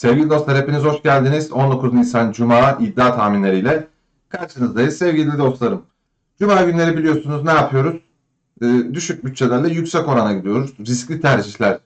Sevgili dostlar hepiniz hoş geldiniz. 19 Nisan Cuma iddia tahminleriyle karşınızdayız sevgili dostlarım. Cuma günleri biliyorsunuz ne yapıyoruz? Ee, düşük bütçelerle yüksek orana gidiyoruz. Riskli tercihler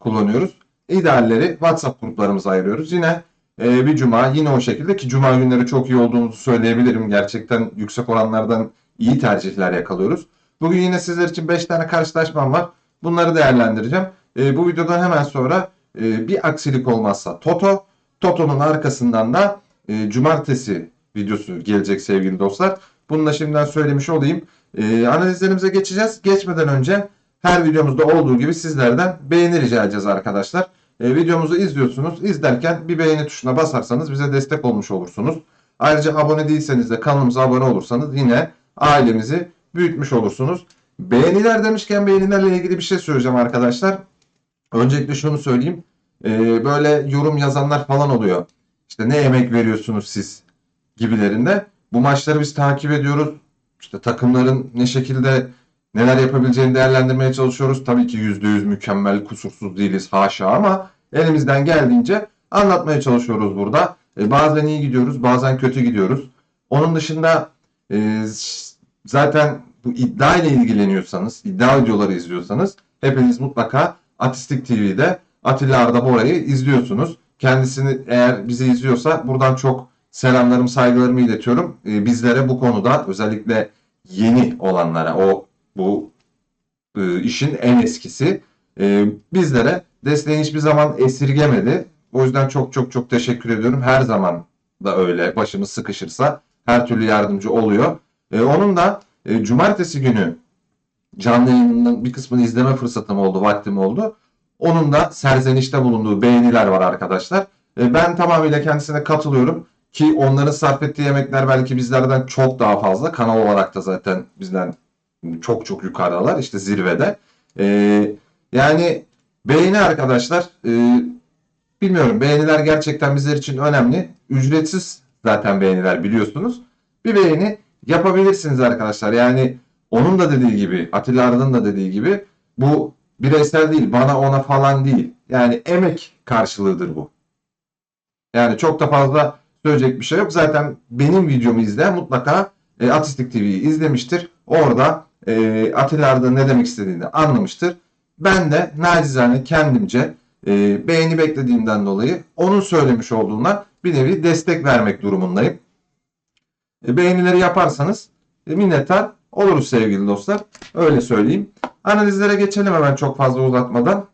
kullanıyoruz. İdealleri WhatsApp gruplarımıza ayırıyoruz. Yine e, bir cuma yine o şekilde ki cuma günleri çok iyi olduğumuzu söyleyebilirim. Gerçekten yüksek oranlardan iyi tercihler yakalıyoruz. Bugün yine sizler için 5 tane karşılaşmam var. Bunları değerlendireceğim. E, bu videodan hemen sonra e, bir aksilik olmazsa Toto, Toto'nun arkasından da e, cumartesi videosu gelecek sevgili dostlar. Bunu da şimdiden söylemiş olayım. E, analizlerimize geçeceğiz. Geçmeden önce her videomuzda olduğu gibi sizlerden beğeni rica edeceğiz arkadaşlar. E, videomuzu izliyorsunuz. İzlerken bir beğeni tuşuna basarsanız bize destek olmuş olursunuz. Ayrıca abone değilseniz de kanalımıza abone olursanız yine ailemizi büyütmüş olursunuz. Beğeniler demişken beğenilerle ilgili bir şey söyleyeceğim arkadaşlar. Öncelikle şunu söyleyeyim. Ee, böyle yorum yazanlar falan oluyor. İşte ne emek veriyorsunuz siz gibilerinde. Bu maçları biz takip ediyoruz. İşte takımların ne şekilde neler yapabileceğini değerlendirmeye çalışıyoruz. Tabii ki %100 mükemmel, kusursuz değiliz haşa ama elimizden geldiğince anlatmaya çalışıyoruz burada. Ee, bazen iyi gidiyoruz, bazen kötü gidiyoruz. Onun dışında e, zaten bu iddia ile ilgileniyorsanız, iddia videoları izliyorsanız hepiniz mutlaka Atistik TV'de Atilla Arda Bora'yı izliyorsunuz. Kendisini eğer bizi izliyorsa buradan çok selamlarımı, saygılarımı iletiyorum. Ee, bizlere bu konuda özellikle yeni olanlara o bu e, işin en eskisi e, bizlere desteğini hiçbir zaman esirgemedi. O yüzden çok çok çok teşekkür ediyorum. Her zaman da öyle başımız sıkışırsa her türlü yardımcı oluyor. E, onun da e, cumartesi günü canlı yayınının bir kısmını izleme fırsatım oldu, vaktim oldu. Onun da serzenişte bulunduğu beğeniler var arkadaşlar. E, Ben tamamıyla kendisine katılıyorum ki onların sarf ettiği emekler belki bizlerden çok daha fazla. Kanal olarak da zaten bizden çok çok yukarıdalar işte zirvede. E, yani beğeni arkadaşlar e, bilmiyorum beğeniler gerçekten bizler için önemli. Ücretsiz zaten beğeniler biliyorsunuz. Bir beğeni yapabilirsiniz arkadaşlar. Yani onun da dediği gibi Atilla Arı'nın da dediği gibi bu bireysel değil bana ona falan değil. Yani emek karşılığıdır bu. Yani çok da fazla söyleyecek bir şey yok. Zaten benim videomu izleyen mutlaka e, Atistik TV'yi izlemiştir. Orada e, Atilla Arı'nın ne demek istediğini anlamıştır. Ben de nacizane kendimce e, beğeni beklediğimden dolayı onun söylemiş olduğuna bir nevi destek vermek durumundayım. E, beğenileri yaparsanız e, minnettar oluruz sevgili dostlar. Öyle söyleyeyim. Analizlere geçelim hemen çok fazla uzatmadan.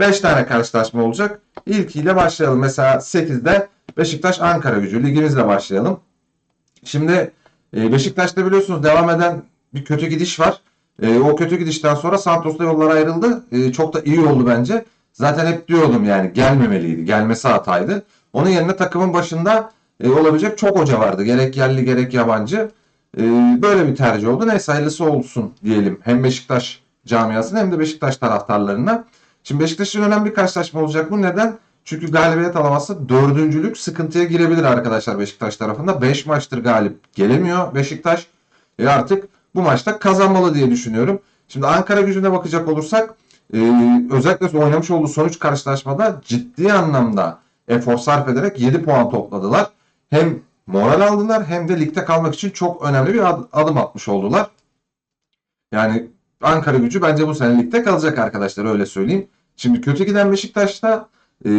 5 tane karşılaşma olacak. İlkiyle başlayalım. Mesela 8'de Beşiktaş Ankara gücü. Ligimizle başlayalım. Şimdi e, Beşiktaş'ta biliyorsunuz devam eden bir kötü gidiş var. E, o kötü gidişten sonra Santos'la yollar ayrıldı. E, çok da iyi oldu bence. Zaten hep diyordum yani gelmemeliydi. Gelmesi hataydı. Onun yerine takımın başında olabilecek çok hoca vardı. Gerek yerli gerek yabancı. E, böyle bir tercih oldu. Neyse hayırlısı olsun diyelim. Hem Beşiktaş camiasına hem de Beşiktaş taraftarlarına. Şimdi Beşiktaş'ın önemli bir karşılaşma olacak bu. Neden? Çünkü galibiyet alamazsa dördüncülük sıkıntıya girebilir arkadaşlar Beşiktaş tarafında. 5 maçtır galip gelemiyor Beşiktaş. E artık bu maçta kazanmalı diye düşünüyorum. Şimdi Ankara gücüne bakacak olursak e, özellikle oynamış olduğu sonuç karşılaşmada ciddi anlamda efor sarf ederek 7 puan topladılar. Hem moral aldılar hem de ligde kalmak için çok önemli bir ad- adım atmış oldular. Yani Ankara gücü bence bu sene ligde kalacak arkadaşlar öyle söyleyeyim. Şimdi kötü giden Beşiktaş'ta e,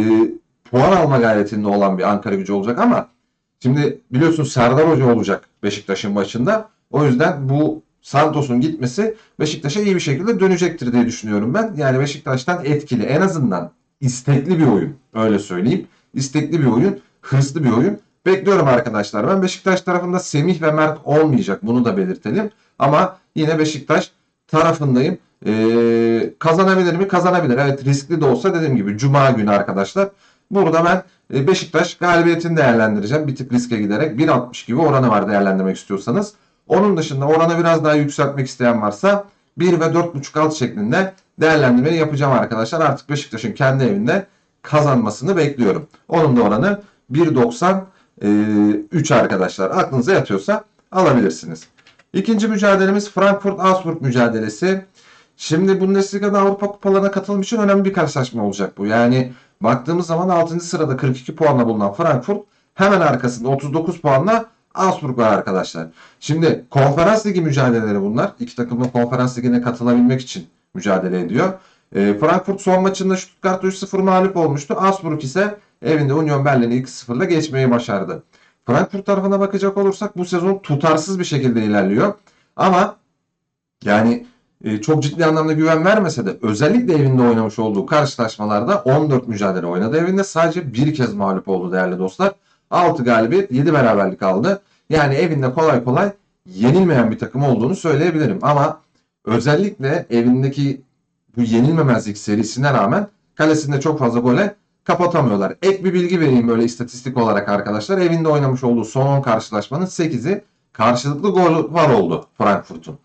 puan alma gayretinde olan bir Ankara gücü olacak ama şimdi biliyorsun Serdar Hoca olacak Beşiktaş'ın başında. O yüzden bu Santos'un gitmesi Beşiktaş'a iyi bir şekilde dönecektir diye düşünüyorum ben. Yani Beşiktaş'tan etkili en azından istekli bir oyun öyle söyleyeyim. İstekli bir oyun, hırslı bir oyun. Bekliyorum arkadaşlar. Ben Beşiktaş tarafında Semih ve Mert olmayacak. Bunu da belirtelim. Ama yine Beşiktaş tarafındayım. Ee, kazanabilir mi? Kazanabilir. Evet riskli de olsa dediğim gibi Cuma günü arkadaşlar. Burada ben e, Beşiktaş galibiyetini değerlendireceğim. Bir tık riske giderek 1.60 gibi oranı var değerlendirmek istiyorsanız. Onun dışında oranı biraz daha yükseltmek isteyen varsa 1 ve 4.5 alt şeklinde değerlendirmeyi yapacağım arkadaşlar. Artık Beşiktaş'ın kendi evinde kazanmasını bekliyorum. Onun da oranı 1.93 arkadaşlar. Aklınıza yatıyorsa alabilirsiniz. İkinci mücadelemiz Frankfurt-Augsburg mücadelesi. Şimdi Bundesliga'da Avrupa kupalarına katılım için önemli bir karşılaşma olacak bu. Yani baktığımız zaman 6. sırada 42 puanla bulunan Frankfurt hemen arkasında 39 puanla Augsburg var arkadaşlar. Şimdi konferans ligi mücadeleleri bunlar. İki takım da konferans ligine katılabilmek için mücadele ediyor. E, Frankfurt son maçında Stuttgart 3-0 mağlup olmuştu. Augsburg ise evinde Union Berlin'i 2-0'la geçmeyi başardı. Frankfurt tarafına bakacak olursak bu sezon tutarsız bir şekilde ilerliyor. Ama yani e, çok ciddi anlamda güven vermese de özellikle evinde oynamış olduğu karşılaşmalarda 14 mücadele oynadı. Evinde sadece bir kez mağlup oldu değerli dostlar. 6 galibiyet 7 beraberlik aldı. Yani evinde kolay kolay yenilmeyen bir takım olduğunu söyleyebilirim. Ama özellikle evindeki bu yenilmemezlik serisine rağmen kalesinde çok fazla gole kapatamıyorlar. Ek bir bilgi vereyim böyle istatistik olarak arkadaşlar. Evinde oynamış olduğu son 10 karşılaşmanın 8'i karşılıklı gol var oldu Frankfurt'un.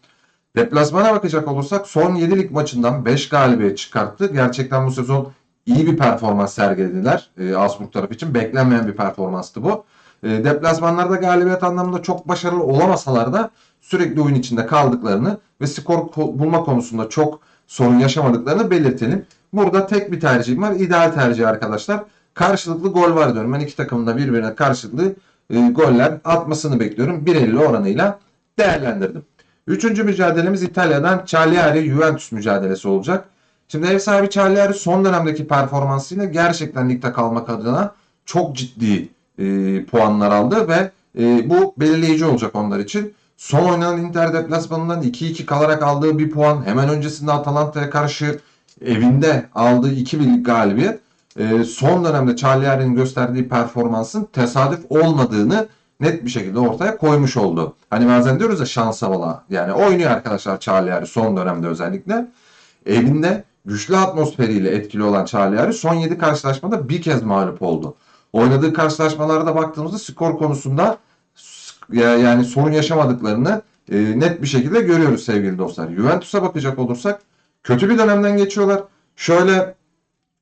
Deplasmana bakacak olursak son 7 lig maçından 5 galibiyet çıkarttı. Gerçekten bu sezon iyi bir performans sergilediler. E, Augsburg tarafı için beklenmeyen bir performanstı bu. E, deplasmanlarda galibiyet anlamında çok başarılı olamasalar da sürekli oyun içinde kaldıklarını ve skor ko- bulma konusunda çok sorun yaşamadıklarını belirtelim. Burada tek bir tercihim var. İdeal tercih arkadaşlar. Karşılıklı gol var diyorum. Ben iki takımın da birbirine karşılıklı e, goller atmasını bekliyorum. 1.50 oranıyla değerlendirdim. Üçüncü mücadelemiz İtalya'dan Cagliari Juventus mücadelesi olacak. Şimdi ev sahibi Cagliari son dönemdeki performansıyla gerçekten ligde kalmak adına çok ciddi e, puanlar aldı ve e, bu belirleyici olacak onlar için. Son oynanan Inter deplasmanından 2-2 kalarak aldığı bir puan. Hemen öncesinde Atalanta'ya karşı evinde aldığı 2 birlik galibiyet. e, son dönemde Cagliari'nin gösterdiği performansın tesadüf olmadığını net bir şekilde ortaya koymuş oldu. Hani bazen diyoruz ya şans havalı. Yani oynuyor arkadaşlar Cagliari son dönemde özellikle. Evinde güçlü atmosferiyle etkili olan Cagliari son 7 karşılaşmada bir kez mağlup oldu. Oynadığı karşılaşmalarda baktığımızda skor konusunda ya- yani sorun yaşamadıklarını e, net bir şekilde görüyoruz sevgili dostlar. Juventus'a bakacak olursak kötü bir dönemden geçiyorlar. Şöyle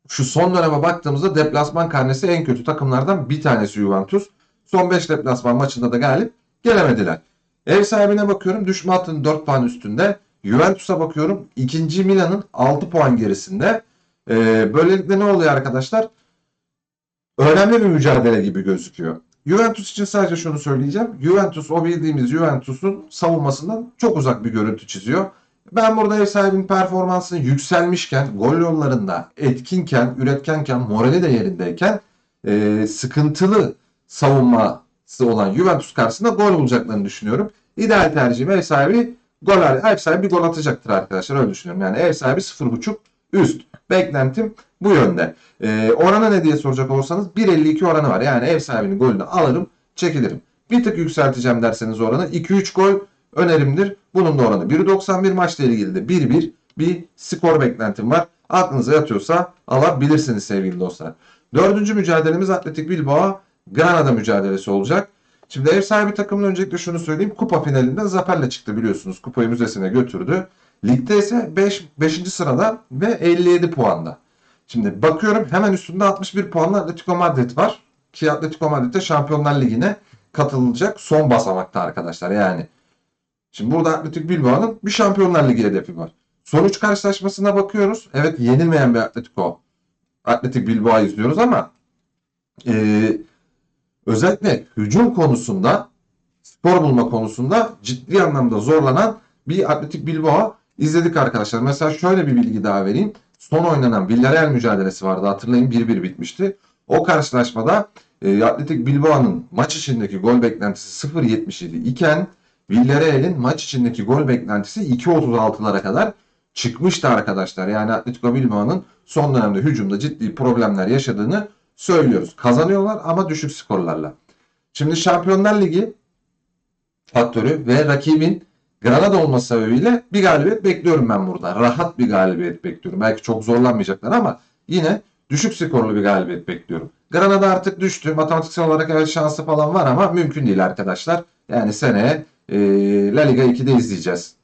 şu son döneme baktığımızda deplasman karnesi en kötü takımlardan bir tanesi Juventus. Son 5 deplasman maçında da galip gelemediler. Ev sahibine bakıyorum düşme hattının 4 puan üstünde. Juventus'a bakıyorum ikinci Milan'ın 6 puan gerisinde. Ee, böylelikle ne oluyor arkadaşlar? Önemli bir mücadele gibi gözüküyor. Juventus için sadece şunu söyleyeceğim. Juventus o bildiğimiz Juventus'un savunmasından çok uzak bir görüntü çiziyor. Ben burada ev sahibinin performansının yükselmişken, gol yollarında etkinken, üretkenken, morali de yerindeyken e, sıkıntılı savunması olan Juventus karşısında gol bulacaklarını düşünüyorum. İdeal tercihim ev sahibi gol ev sahibi bir gol atacaktır arkadaşlar öyle düşünüyorum. Yani ev sahibi 0.5 üst. Beklentim bu yönde. Ee, oranı ne diye soracak olursanız 1.52 oranı var. Yani ev sahibinin golünü alırım çekilirim. Bir tık yükselteceğim derseniz oranı 2-3 gol önerimdir. Bunun da oranı 1.91 maçla ilgili de 1-1 bir skor beklentim var. Aklınıza yatıyorsa alabilirsiniz sevgili dostlar. Dördüncü mücadelemiz Atletik Bilbao Granada mücadelesi olacak. Şimdi ev sahibi takımın öncelikle şunu söyleyeyim. Kupa finalinden Zafer'le çıktı biliyorsunuz. Kupayı müzesine götürdü. Ligde ise 5. 5. sırada ve 57 puanda. Şimdi bakıyorum hemen üstünde 61 puanlı Atletico Madrid var. Ki Atletico Madrid de Şampiyonlar Ligi'ne katılacak son basamakta arkadaşlar. Yani şimdi burada Atletico Bilbao'nun bir Şampiyonlar Ligi hedefi var. Sonuç karşılaşmasına bakıyoruz. Evet yenilmeyen bir Atletico Atletik Bilbao izliyoruz ama eee özellikle hücum konusunda skor bulma konusunda ciddi anlamda zorlanan bir Atletik Bilbao izledik arkadaşlar. Mesela şöyle bir bilgi daha vereyim. Son oynanan Villarreal mücadelesi vardı. Hatırlayın 1-1 bitmişti. O karşılaşmada e, Atletik Bilbao'nun maç içindeki gol beklentisi 0.77 iken Villarreal'in maç içindeki gol beklentisi 2.36'lara kadar çıkmıştı arkadaşlar. Yani Atletico Bilbao'nun son dönemde hücumda ciddi problemler yaşadığını söylüyoruz. Kazanıyorlar ama düşük skorlarla. Şimdi Şampiyonlar Ligi faktörü ve rakibin Granada olması sebebiyle bir galibiyet bekliyorum ben burada. Rahat bir galibiyet bekliyorum. Belki çok zorlanmayacaklar ama yine düşük skorlu bir galibiyet bekliyorum. Granada artık düştü. Matematiksel olarak evet şansı falan var ama mümkün değil arkadaşlar. Yani seneye e, La Liga 2'de izleyeceğiz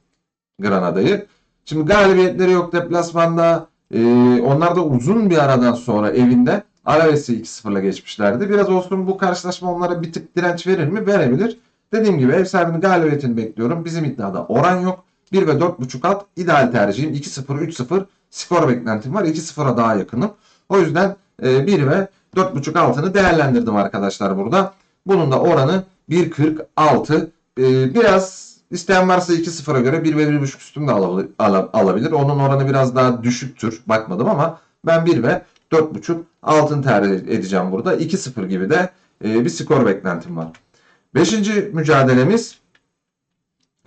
Granada'yı. Şimdi galibiyetleri yok deplasmanda. E, onlar da uzun bir aradan sonra evinde Alaves'i 2-0'la geçmişlerdi. Biraz olsun bu karşılaşma onlara bir tık direnç verir mi? Verebilir. Dediğim gibi ev sahibinin galibiyetini bekliyorum. Bizim iddiada oran yok. 1 ve 4.5 alt ideal tercihim. 2-0, 3-0 skor beklentim var. 2-0'a daha yakınım. O yüzden e, 1 ve 4.5 altını değerlendirdim arkadaşlar burada. Bunun da oranı 1.46. E, biraz isteyen varsa 2-0'a göre 1 ve 1.5 üstünde alabilir, ala- alabilir. Onun oranı biraz daha düşüktür. Bakmadım ama ben 1 ve 4.5 altın tercih edeceğim burada. 2-0 gibi de e, bir skor beklentim var. Beşinci mücadelemiz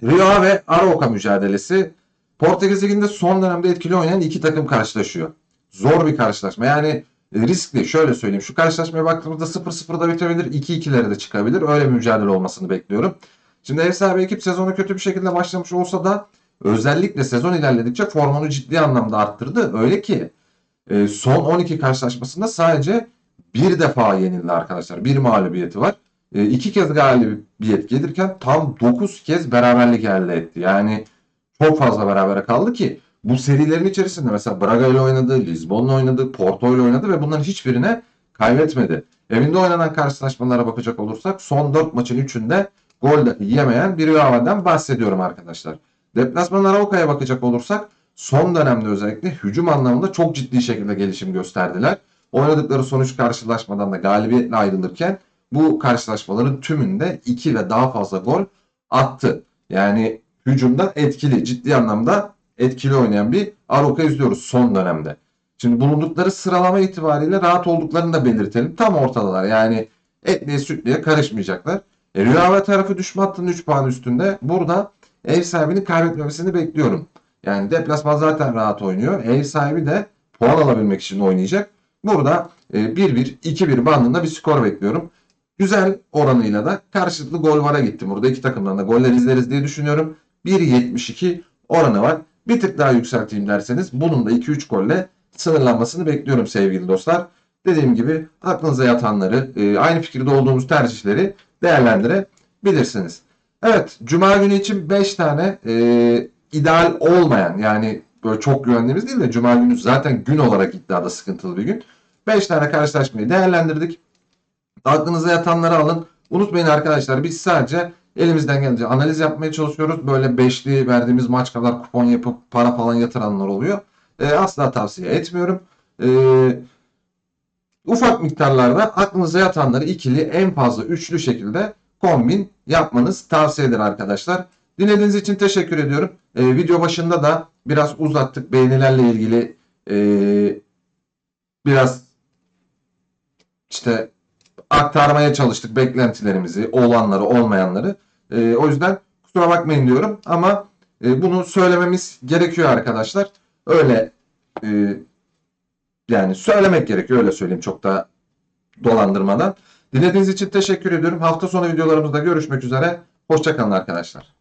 Rio ve Arauca mücadelesi. Portekiz Ligi'nde son dönemde etkili oynayan iki takım karşılaşıyor. Zor bir karşılaşma. Yani e, riskli. Şöyle söyleyeyim. Şu karşılaşmaya baktığımızda 0-0'da bitebilir. 2-2'lere de çıkabilir. Öyle bir mücadele olmasını bekliyorum. Şimdi ev sahibi ekip sezonu kötü bir şekilde başlamış olsa da özellikle sezon ilerledikçe formunu ciddi anlamda arttırdı. Öyle ki e, son 12 karşılaşmasında sadece bir defa yenildi arkadaşlar. Bir mağlubiyeti var. E, iki kez galibiyet gelirken tam 9 kez beraberlik elde etti. Yani çok fazla berabere kaldı ki bu serilerin içerisinde mesela Braga ile oynadı, Lisbon'la oynadı, Porto ile oynadı ve bunların hiçbirine kaybetmedi. Evinde oynanan karşılaşmalara bakacak olursak son 4 maçın 3'ünde gol dahi yemeyen bir Real'den bahsediyorum arkadaşlar. Deplasman Arauca'ya bakacak olursak son dönemde özellikle hücum anlamında çok ciddi şekilde gelişim gösterdiler. Oynadıkları sonuç karşılaşmadan da galibiyetle ayrılırken bu karşılaşmaların tümünde 2 ve daha fazla gol attı. Yani hücumda etkili, ciddi anlamda etkili oynayan bir Aroka izliyoruz son dönemde. Şimdi bulundukları sıralama itibariyle rahat olduklarını da belirtelim. Tam ortadalar. Yani etliye sütlüye karışmayacaklar. E, Rüyava tarafı düşme hattının 3 puan üstünde. Burada ev sahibinin kaybetmemesini bekliyorum. Yani deplasman zaten rahat oynuyor. Ev sahibi de puan alabilmek için oynayacak. Burada e, 1-1, 2-1 bandında bir skor bekliyorum. Güzel oranıyla da karşılıklı gol vara gittim. Burada iki takımdan da goller izleriz diye düşünüyorum. 1.72 oranı var. Bir tık daha yükselteyim derseniz bunun da 2-3 golle sınırlanmasını bekliyorum sevgili dostlar. Dediğim gibi aklınıza yatanları, e, aynı fikirde olduğumuz tercihleri değerlendirebilirsiniz. Evet, Cuma günü için 5 tane e, ideal olmayan yani böyle çok güvendiğimiz değil de Cuma günü zaten gün olarak iddiada sıkıntılı bir gün. 5 tane karşılaşmayı değerlendirdik. Aklınıza yatanları alın. Unutmayın arkadaşlar biz sadece elimizden gelince analiz yapmaya çalışıyoruz. Böyle beşli verdiğimiz maç kadar kupon yapıp para falan yatıranlar oluyor. E, asla tavsiye etmiyorum. E, ufak miktarlarda aklınıza yatanları ikili en fazla üçlü şekilde kombin yapmanız tavsiye eder arkadaşlar. Dinlediğiniz için teşekkür ediyorum. E, video başında da biraz uzattık beğenilerle ilgili e, biraz işte aktarmaya çalıştık beklentilerimizi, olanları, olmayanları. E, o yüzden kusura bakmayın diyorum ama e, bunu söylememiz gerekiyor arkadaşlar. Öyle e, yani söylemek gerekiyor öyle söyleyeyim çok da dolandırmadan. Dinlediğiniz için teşekkür ediyorum. Hafta sonu videolarımızda görüşmek üzere. Hoşçakalın arkadaşlar.